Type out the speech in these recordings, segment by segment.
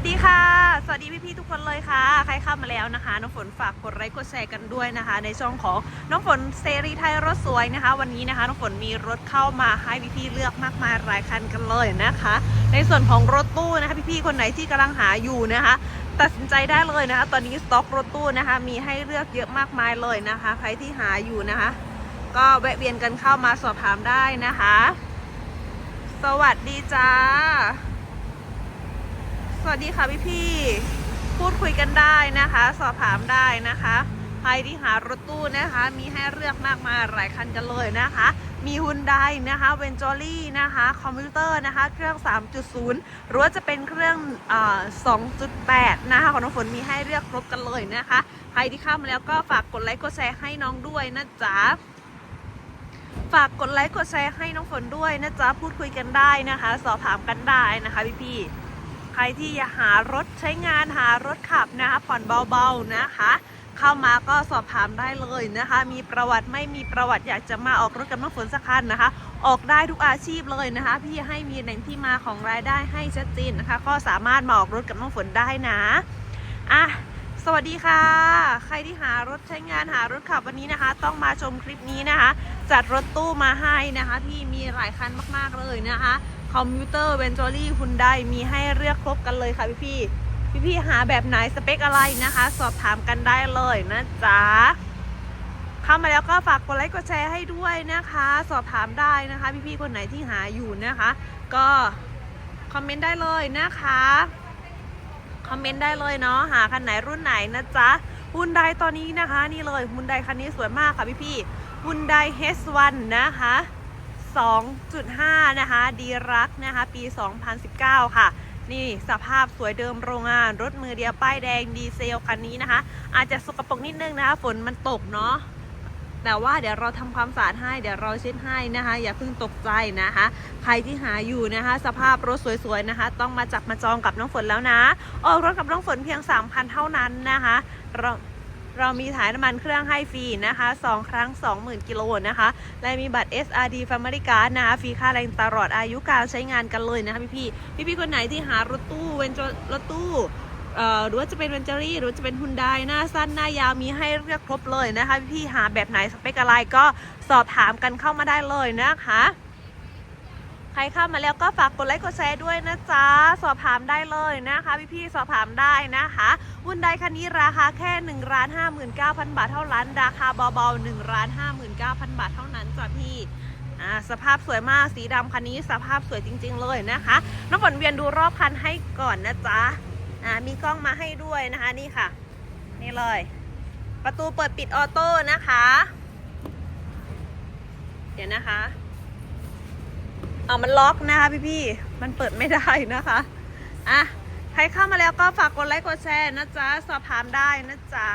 วัสดีค่ะ สวัสดีพี่ๆทุกคนเลยค่ะ ใครเข้ามาแล้วนะคะ น้องฝนฝากกดไลค์กดแชร์กันด้วยนะคะ ในช่องของน้องฝนเซรีไทยรถสวยนะคะ วันนี้นะคะน้องฝนมีรถเข้ามาให้พี่ๆเลือกมากมายหลายคันกันเลยนะคะ ในส่วนของรถตู้นะคะ พี่ๆคนไหนที่กำลังหาอยู่นะคะตัดสินใจได้เลยนะคะ ตอนนี้สต็อกรถตู้นะคะ มีให้เลือกเยอะมากมายเลยนะคะ ใครที่หาอยู่นะคะ ก็แวะเวียนกันเข้ามาสอบถามได้นะคะ สวัสดีจ้า สวัสดีค่ะพี่พี่พูดคุยกันได้นะคะ สอบถามได้นะคะใครที่หารถตู้นะคะ มีให้เลือกมากมายหลายคันกันเลยนะคะ มีฮุนไดนะคะเวนจอรี่นะคะคอมพิวเตอร์นะคะ เครื่อง 3.0 หรือว่าจะเป็นเครื่องอ2.8 นะคะ ของน้องฝนมีให้เลือกครบกันเลยนะคะ ใครที่เข้ามาแล้วก็ฝากกดไลค์กดแชร์ให้น้องด้วยนะจ๊ะฝากกดไลค์กดแชร์ให้น้องฝนด้วยนะจ๊ะพูดคุยกันได้นะคะ สอบถามกันได้นะคะพี่พี่ๆ รที่อยากหารถใช้งานหารถขับนะคะผ่อนเบาๆนะคะ เข้ามาก็สอบถามได้เลยนะคะ มีประวัติไม่มีประวัติอยากจะมาออกรถกับน้องฝนสักคันนะคะ ออกได้ทุกอาชีพเลยนะคะ พี่ให้มีแหล่งที่มาของรายได้ให้ชัดเจนนะคะ ก็สามารถมาออกรถกับน้องฝนได้นะอะสวัสดีค่ะ ใครที่หารถใช้งานหารถขับวันนี้นะคะ ต้องมาชมคลิปนี้นะคะ จัดรถตู้มาให้นะคะที่มีหลายคันมากๆเลยนะคะ คอมพิวเตอร์เวนจอรี่คุณได้มีให้เลือกครบกันเลยค่ะพี่พี่พี่พี่หาแบบไหนสเปคอะไรนะคะ สอบถามกันได้เลยนะจ๊ะเข้ามาแล้วก็ฝากกดไลค์กดแชร์ให้ด้วยนะคะ สอบถามได้นะคะ พี่พี่คนไหนที่หาอยู่นะคะ ก็คอมเมนต์ได้เลยนะคะคอมเมนต์ได้เลยเนาะหาคันไหนรุ่นไหนนะจ๊ะฮุนไดตอนนี้นะคะ นี่เลยฮุนไดคันนี้สวยมากค่ะพี่พี่ฮุนได H1 นะคะ 2.5 นะคะ ดีรักนะคะ ปี 2019 ค่ะ นี่สภาพสวยเดิมโรงงาน รถมือเดียวป้ายแดงดีเซลคันนี้นะคะ อาจจะสกปรกนิดนึงนะคะ ฝนมันตกเนาะแต่ว่าเดี๋ยวเราทำความสะอาดให้เดี๋ยวเราเช็ดให้นะคะ อย่าเพิ่งตกใจนะคะ ใครที่หาอยู่นะคะ สภาพรถสวยๆนะคะ ต้องมาจับมาจองกับน้องฝนแล้วนะออกรถกับน้องฝนเพียง 3,000 เท่านั้นนะคะ เรามีถ่ายน้ำมันเครื่องให้ฟรีนะคะ2ครั้ง 20,000 กิโลนะคะและมีบัตร SRD Family Card นะคะฟรีค่าแรงตลอดอายุการใช้งานกันเลยนะคะพี่ๆพี่ๆคนไหนที่หารถตู้เวนจรถตู้หรือว่าจะเป็นเวนเจอรี่หรือจะเป็นฮุนไดหน้าสั้นหน้ายาวมีให้เลือกครบเลยนะคะ พี่หาแบบไหนสเปคอะไรก็สอบถามกันเข้ามาได้เลยนะคะ รเข้ามาแล้วก็ฝากกดไลค์กดแชร์ด้วยนะจ๊ะ สอบถามได้เลยนะคะพี่ๆสอบถามได้นะคะฮุนไดคันนี้ราคาแค่1นึ่งล้านห้าหมื่นเก้าพันบาทเท่านั้นราคาเบาๆ1นึ่งล้านห้าหมื่นเก้าพันบาทเท่านั้นจ้ะพี่สภาพสวยมากสีดำคันนี้สภาพสวยจริง ๆ เลยนะคะ น้องฝนเวียนดูรอบคันให้ก่อนนะจ๊ะมีกล้องมาให้ด้วยนะคะนี่ค่ะ นี่เลย ประตูเปิดปิดออโต้นะคะ เดี๋ยวนะคะ เอามันล็อกนะคะพี่ๆมันเปิดไม่ได้นะคะอะใครเข้ามาแล้วก็ฝากกดไลค์กดแชร์นะจ๊ะสอบถามได้นะจ๊ะ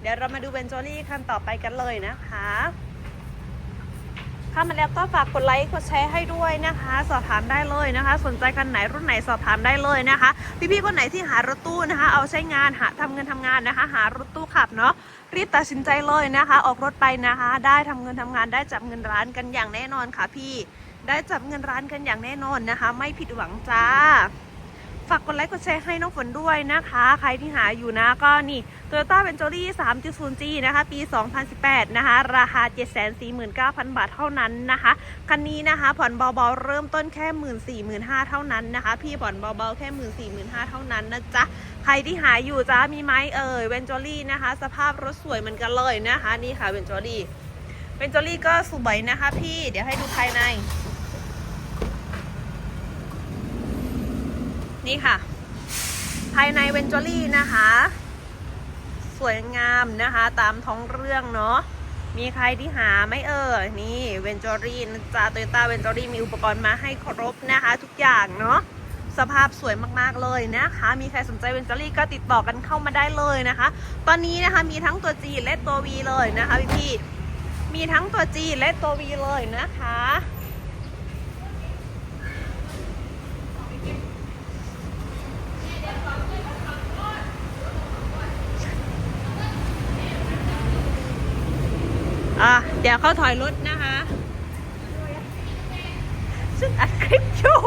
เดี๋ยวเรามาดูเบนจอรี่คันต่อไปกันเลยนะคะเข้ามาแล้วก็ฝากกดไลค์กดแชร์ให้ด้วยนะคะ สอบถามได้เลยนะคะ สนใจคันไหนรุ่นไหนสอบถามได้เลยนะคะ พี่ๆคนไหนที่หารถตู้นะคะ เอาใช้งานหาทำเงินทำงานนะคะ หารถตู้ขับเนาะรีบตัดสินใจเลยนะคะ ออกรถไปนะคะ ได้ทำเงินทำงานได้จับเงินร้านกันอย่างแน่นอนค่ะพี่ ได้จับเงินร้านกันอย่างแน่นอนนะคะ ไม่ผิดหวังจ้า ฝากกดไลค์กดแชร์ให้น้องฝนด้วยนะคะ ใครที่หาอยู่นะก็นี่ Toyota v e n t u r y 3.0G นะคะ ปี 2018 นะคะ ราคา 749,000 บาทเท่านั้นนะคะ คันนี้นะคะ ผ่อนเบาๆ เริ่มต้นแค่ 14,500เท่านั้นนะคะ พี่ผ่อนเบาๆ แค่ 14,500เท่านั้นนะจ๊ะ ใครที่หาอยู่จ้ามีไหมเอ่ยเวนจอรี่นะคะ สภาพรถสวยเหมือนกันเลยนะคะ นี่ค่ะเวนจอรี่เวนจอรี่ก็สวยนะคะพี่ เดี๋ยวให้ดูภายใน นี่ค่ะ ภายในเวนจอรี่นะคะ สวยงามนะคะ ตามท้องเรื่องเนาะมีใครที่หาไม่เอ่ยนี่เวนจอรี่นะจ๊ะโตโยต้าเวนจอรี่มีอุปกรณ์มาให้ครบนะคะ ทุกอย่างเนาะสภาพสวยมากๆเลยนะคะ มีใครสนใจเวนจอรี่ก็ติดต่อกันเข้ามาได้เลยนะคะ ตอนนี้นะคะมีทั้งตัว G และตัว V เลยนะคะพี่ๆมีทั้งตัว G และตัว V เลยนะคะ เขาถอยรถนะคะซึ่งอัดคลิปอยู่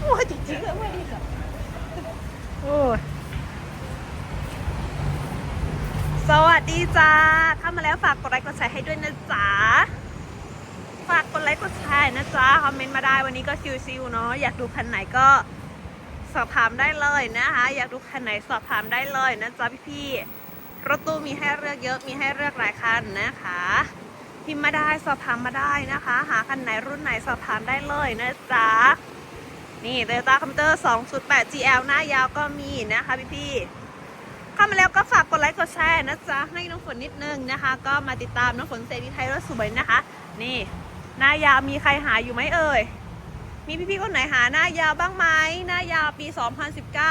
มัวจริงๆเลยว่าดีกับโอ้สวัสดีจ้าถ้ามาแล้วฝากกดไลค์กดแชร์ให้ด้วยนะจ๊ะฝากกดไลค์กดแชร์นะจ๊ะคอมเมนต์มาได้วันนี้ก็ชิวๆเนาะอยากดูคันไหนก็สอบถามได้เลยนะคะ อยากดูคันไหนสอบถามได้เลยนะจ๊ะพี่ๆรถตู้มีให้เลือกเยอะมีให้เลือกหลายคันนะคะ พิมพ์มาได้สอบถามมาได้นะคะ หาคันไหนรุ่นไหนสอบถามได้เลยนะจ๊ะ นี่เตต้าคอมพิวเตอร์2.8 GL หน้ายาวก็มีนะคะพี่ๆเข้ามาแล้วก็ฝากกดไลค์กดแชร์นะจ๊ะ ให้น้องฝนนิดนึงนะคะ ก็มาติดตามน้องฝนเซรีไทยรถสวยนะคะ นี่หน้ายาวมีใครหาอยู่ไหมเอ่ย มีพี่ๆคนไหนหาหน้ายาวบ้างไหมหน้ายาวปี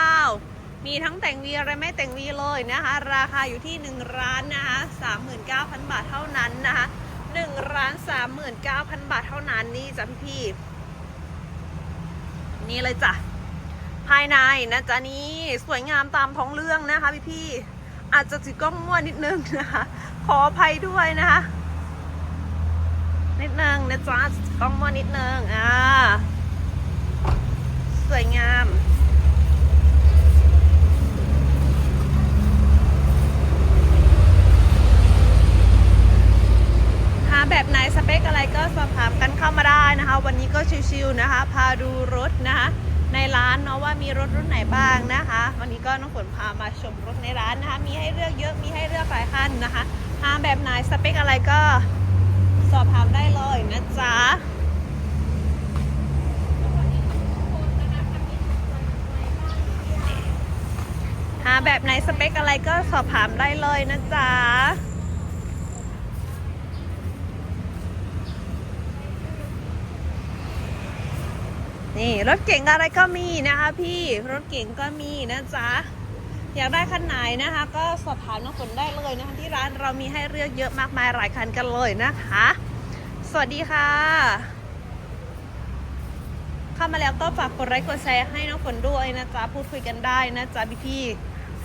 2019 มีทั้งแต่งวีและไม่แต่งวีเลยนะคะ ราคาอยู่ที่1ร้านนะคะ39,000 บาทเท่านั้นนะคะ 1ร้าน39,000บาทเท่านั้นนี่จ้ะพี่ๆนี่เลยจ้ะภายในนะจ๊ะนี่สวยงามตามท้องเรื่องนะคะพี่ๆอาจจะถือกล้องมั่วนิดนึงนะคะ ขออภัยด้วยนะคะ นิดนึงนะจ๊ะกล้องมั่วนิดนึงอ่าสวยงาม หาแบบไหนสเปคอะไรก็สอบถามกันเข้ามาได้นะคะ วันนี้ก็ชิวๆนะคะ พาดูรถนะคะในร้านเนาะว่ามีรถรุ่นไหนบ้างนะคะ วันนี้ก็น้องฝนพามาชมรถในร้านนะคะ มีให้เลือกเยอะมีให้เลือกหลายคันนะคะหาแบบไหนสเปคอะไรก็สอบถามได้เลยนะจ๊ะหาแบบไหนสเปคอะไรก็สอบถามได้เลยนะจ๊ะ นี่รถเก๋งอะไรก็มีนะคะพี่รถเก๋งก็มีนะจ๊ะอยากได้คันไหนนะคะ ก็สอบถามน้องฝนได้เลยนะคะที่ร้านเรามีให้เลือกเยอะมากมายหลายคันกันเลยนะคะ สวัสดีค่ะ เข้ามาแล้วก็ฝากกดไลค์กดแชร์ให้น้องฝนด้วยนะจ๊ะพูดคุยกันได้นะจ๊ะพี่พี่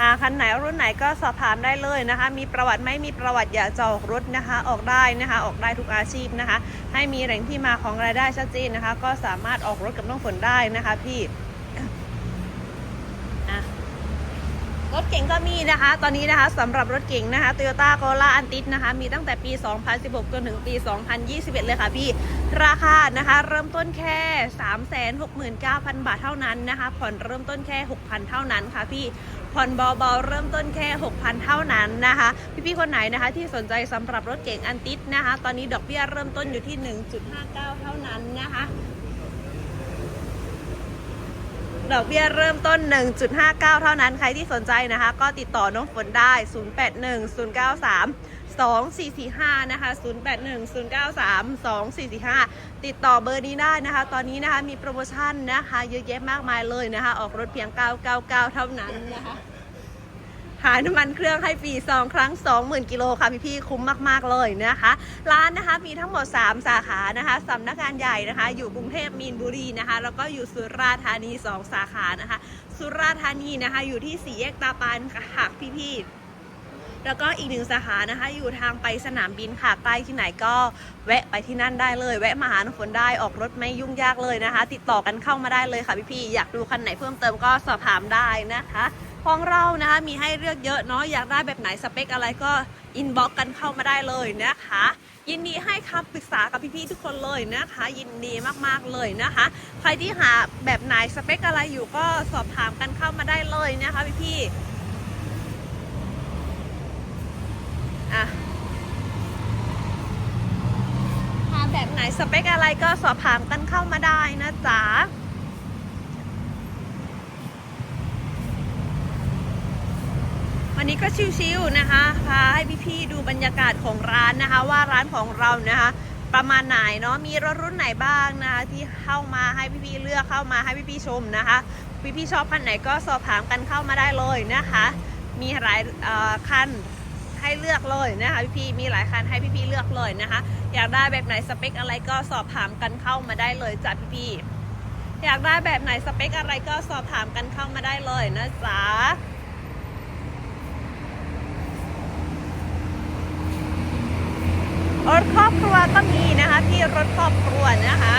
หาคันไหนรุ่นไหนก็สอบถามได้เลยนะคะ มีประวัติไม่มีประวัติอยากจะออกรถนะคะ ออกได้นะคะ ออกได้ทุกอาชีพนะคะ ให้มีแหล่งที่มาของรายได้ชัดเจนนะคะ ก็สามารถออกรถกับน้องฝนได้นะคะพี่รถเก๋งก็มีนะคะ ตอนนี้นะคะสำหรับรถเก๋งนะคะ Toyota Corolla Antis นะคะ มีตั้งแต่ปี 2016 จนถึงปี 2021 เลยค่ะพี่ ราคานะคะ เริ่มต้นแค่ 369,000 บาทเท่านั้นนะคะ ผ่อนเริ่มต้นแค่ 6,000 เท่านั้นค่ะพี่ ผ่อนเบาๆ เริ่มต้นแค่ 6,000 เท่านั้นนะคะ พี่ๆคนไหนนะคะที่สนใจสำหรับรถเก๋งอันติดนะคะ ตอนนี้ดอกเบี้ยเริ่มต้นอยู่ที่ 1.59 เท่านั้นนะคะดอกเบี้ยเริ่มต้น 1.59 เท่านั้น ใครที่สนใจนะคะ ก็ติดต่อน้องฝนได้ 2445 นะคะ 0810932445 ติดต่อเบอร์นี้ได้นะคะ ตอนนี้นะคะมีโปรโมชั่นนะคะ เยอะแยะมากมายเลยนะคะ ออกรถเพียง 999 เท่านั้นนะคะหาน้ำมันเครื่องให้ฟรีสองครั้ง 20,000 กิโลค่ะพี่ๆคุ้มมาก ๆ เลยนะคะ ร้านนะคะมีทั้งหมด 3 สาขานะคะสำนักงานใหญ่นะคะ อยู่กรุงเทพมีนบุรีนะคะ แล้วก็อยู่สุราษฎร์ธานี 2 สาขานะคะ สุราษฎร์ธานีนะคะ อยู่ที่สีแยกตาปานค่ะพี่ๆ แล้วก็อีกหนึ่งสาขานะคะ อยู่ทางไปสนามบินค่ะใกล้ที่ไหนก็แวะไปที่นั่นได้เลย แวะมาหาน้องฝนได้ออกรถไม่ยุ่งยากเลยนะคะ ติดต่อกันเข้ามาได้เลยค่ะพี่ๆอยากดูคันไหนเพิ่มเติมก็สอบถามได้นะคะของเรานะคะมีให้เลือกเยอะเนาะอยากได้แบบไหนสเปคอะไรก็อินบ็อกกันเข้ามาได้เลยนะคะ ยินดีให้คำปรึกษากับพี่ๆทุกคนเลยนะคะ ยินดีมากๆเลยนะคะ ใครที่หาแบบไหนสเปคอะไรอยู่ก็สอบถามกันเข้ามาได้เลยนะคะพี่ๆ อะหาแบบไหนสเปคอะไรก็สอบถามกันเข้ามาได้นะจ๊ะวันนี้ก็ชิวๆนะคะพาให้พี่ๆดูบรรยากาศของร้านนะคะ ว่าร้านของเรานะคะ ประมาณไหนเนาะมีรถรุ่นไหนบ้างนะคะที่เข้ามาให้พี่ๆเลือกเข้ามาให้พี่ๆชมนะคะ พี่ๆชอบคันไหนก็สอบถามกันเข้ามาได้เลยนะคะ มีหลายคัน ให้เลือกเลยนะคะพี่ๆมีหลายคันให้พี่ๆเลือกเลยนะคะ อยากได้แบบไหนสเปคอะไรก็สอบถามกันเข้ามาได้เลยจ้ะพี่ๆอยากได้แบบไหนสเปคอะไรก็สอบถามกันเข้ามาได้เลยนะจ๊ะรถครอบครัวก็มีนะคะที่รถครอบครัวนะคะ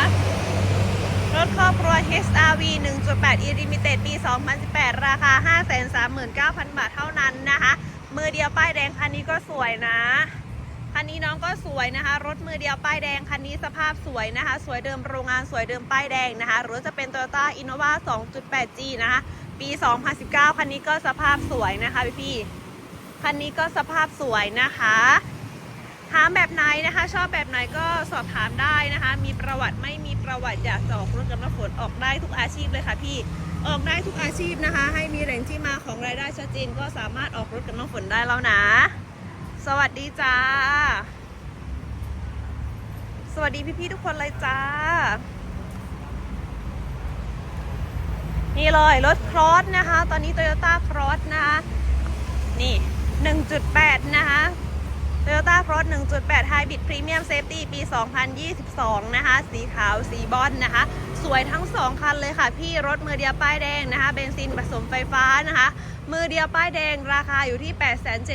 รถครอบครัว HRV 1.8 e Limited ปี 2018 ราคา 539,000 บาทเท่านั้นนะคะ มือเดียวป้ายแดงคันนี้ก็สวยนะ คันนี้น้องก็สวยนะคะ รถมือเดียวป้ายแดงคันนี้สภาพสวยนะคะ สวยเดิมโรงงานสวยเดิมป้ายแดงนะคะรถจะเป็น Toyota Innova 2.8G นะคะ ปี 2019 คันนี้ก็สภาพสวยนะคะพี่พี่คันนี้ก็สภาพสวยนะคะถามแบบไหนนะคะ ชอบแบบไหนก็สอบถามได้นะคะ มีประวัติไม่มีประวัติอยากจะออกรถกับน้ำฝนออกได้ทุกอาชีพเลยค่ะพี่ ออกได้ทุกอาชีพนะคะ ให้มีแหล่งที่มาของรายได้ชัดเจนก็สามารถออกรถกับน้องฝนได้แล้วนะ สวัสดีจ้า สวัสดีพี่ๆทุกคนเลยจ้า นี่เลยรถครอสนะคะ ตอนนี้ Toyota Cross นะคะ นี่ 1.8 นะคะ Toyota Cross 1.8 Hybrid Premium Safety ปี 2022 นะคะ สีขาวสีบอลนะคะ สวยทั้ง 2 คันเลยค่ะ พี่รถมือเดียวป้ายแดงนะคะ เบนซินผสมไฟฟ้านะคะ มือเดียวป้ายแดงราคาอยู่ที่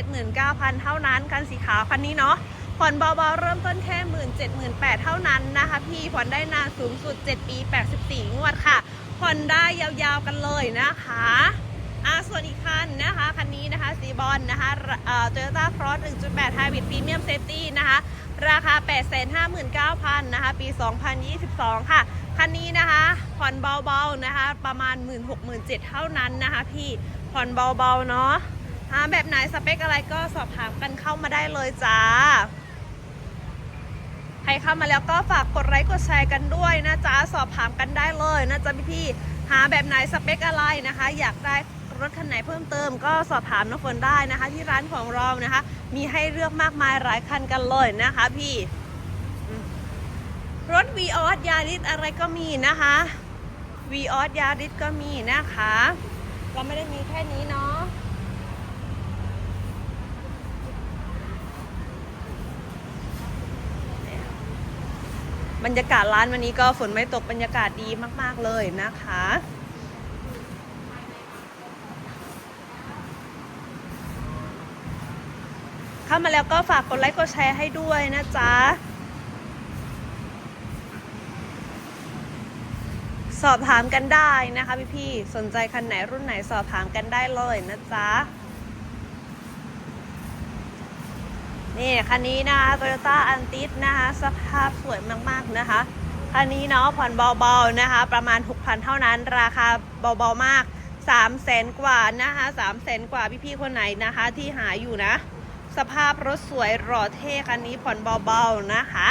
879,000 เท่านั้น คันสีขาวคันนี้เนาะผ่อนเบาๆเริ่มต้นแค่17,800เท่านั้นนะคะ พี่ผ่อนได้นานสูงสุด 7 ปี 84 งวดค่ะ ผ่อนได้ยาวๆกันเลยนะคะอ่าส่วนอีกคันนะคะ คันนี้นะคะ อลนะคะเอ่อ Toyota Cross 1.8 Hybrid Premium Safety นะคะ ราคา 859,000 นะคะ ปี 2022 ค่ะ คันนี้นะคะ ผ่อนเบาๆนะคะ ประมาณ 16,000-17,000เท่านั้นนะคะพี่ ผ่อนเบาๆ เนาะอ่าแบบไหนสเปคอะไรก็สอบถามกันเข้ามาได้เลยจ้าใครเข้ามาแล้วก็ฝากกดไลค์กดแชร์กันด้วยนะจ๊ะ สอบถามกันได้เลยนะจ๊ะพี่พี่ๆหาแบบไหนสเปคอะไรนะคะ อยากได้ รถคันไหนเพิ่มเติมก็สอบถามน้องฝนได้นะคะ ที่ร้านของเรานะคะ มีให้เลือกมากมายหลายคันกันเลยนะคะพี่รถ v ีออสยาริสอะไรก็มีนะคะ v ีออสยาริสก็มีนะคะเราไม่ได้มีแค่นี้เนาะบรรยากาศร้านวันนี้ก็ฝนไม่ตกบรรยากาศดีมาก ๆ เลยนะคะ เข้ามาแล้วก็ฝากกดไลค์กดแชร์ให้ด้วยนะจ๊ะ สอบถามกันได้นะคะพี่ๆสนใจคันไหนรุ่นไหนสอบถามกันได้เลยนะจ๊ะ นี่คันนี้นะคะ Toyota a n t i s นะคะสภาพสวยมากๆนะคะคันนี้เนาะผ่อนเบาๆนะคะ ประมาณ 6,000 เท่านั้น ราคาเบาๆมาก3 0 0แสนกว่านะคะ3 0 0แสนกว่าพี่ๆคนไหนนะคะที่หาอยู่นะ สภาพรถสวยหล่อเท่คันนี้ผ่อนเบาๆนะคะ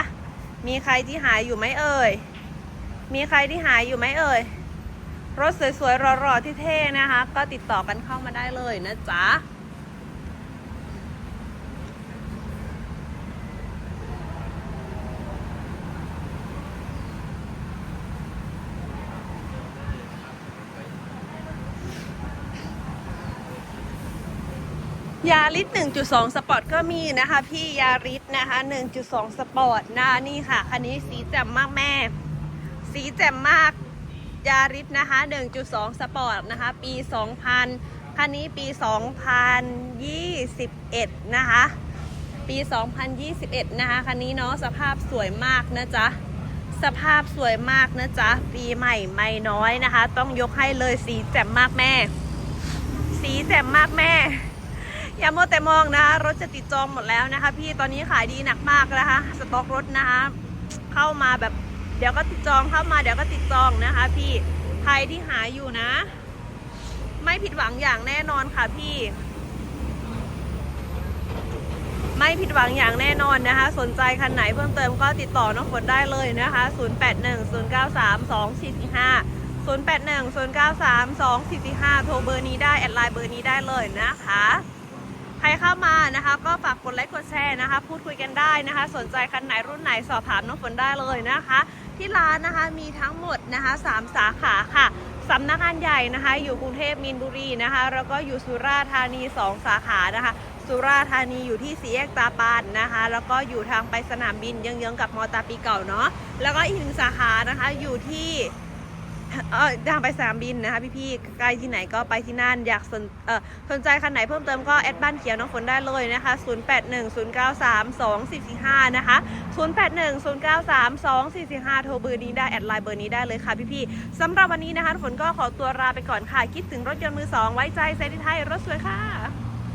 มีใครที่หายอยู่ไหมเอ่ย มีใครที่หายอยู่ไหมเอ่ย รถสวยๆหล่อๆที่เท่นะคะ ก็ติดต่อกันเข้ามาได้เลยนะจ๊ะ ยาริส1.2 สปอร์ตก็มีนะคะ พี่ยาริสนะคะ 1.2 สปอร์ตนะนี่ค่ะ คันนี้สีแจ่มมากแม่ สีแจ่มมากยาริสนะคะ 1.2 สปอร์ตนะคะ ปี 2000 คันนี้ปี 2021 นะคะ ปี 2021 นะคะ คันนี้เนาะสภาพสวยมากนะจ๊ะ สภาพสวยมากนะจ๊ะ ปีใหม่ไม่น้อยนะคะ ต้องยกให้เลยสีแจ่มมากแม่ สีแจ่มมากแม่ อย่ามัวแต่มองนะคะรถจะติดจองหมดแล้วนะคะ พี่ตอนนี้ขายดีหนักมากนะคะ สต็อกรถนะคะเข้ามาแบบเดี๋ยวก็ติดจองเข้ามาเดี๋ยวก็ติดจองนะคะ พี่ใครที่หาอยู่นะ ไม่ผิดหวังอย่างแน่นอนค่ะพี่ ไม่ผิดหวังอย่างแน่นอนนะคะ สนใจคันไหนเพิ่มเติมก็ติดต่อน้องฝนได้เลยนะคะ 0810932445 0810932445 โทรเบอร์นี้ได้ แอดไลน์เบอร์นี้ได้เลยนะคะ ใครเข้ามานะคะ ก็ฝากกดไลค์กดแชร์นะคะ พูดคุยกันได้นะคะ สนใจคันไหนรุ่นไหนสอบถามน้องฝนได้เลยนะคะ ที่ร้านนะคะมีทั้งหมดนะคะสามสาขาค่ะสำนักงานใหญ่นะคะ อยู่กรุงเทพมีนบุรีนะคะ แล้วก็อยู่สุราษฎร์ธานีสองสาขานะคะ สุราษฎร์ธานีอยู่ที่สีแยกตาปานนะคะ แล้วก็อยู่ทางไปสนามบินเยื้องๆกับมอตาปีเก่าเนาะแล้วก็อีกหนึ่งสาขานะคะอยู่ที่ เออทางไปสนามบินนะคะพี่ๆใกล้ที่ไหนก็ไปที่นั่นอยากสนเออสนใจคันไหนเพิ่มเติมก็แอดบ้านเขียวน้องฝนได้เลยนะคะ 0810932445 นะคะ 0810932445 โทรเบอร์นี้ได้แอดไลน์เบอร์นี้ได้เลยค่ะพี่ๆสำหรับวันนี้นะคะฝนก็ขอตัวลาไปก่อนค่ะ คิดถึงรถยนต์มือสองไว้ใจเซนิไทยรถสวยค่ะ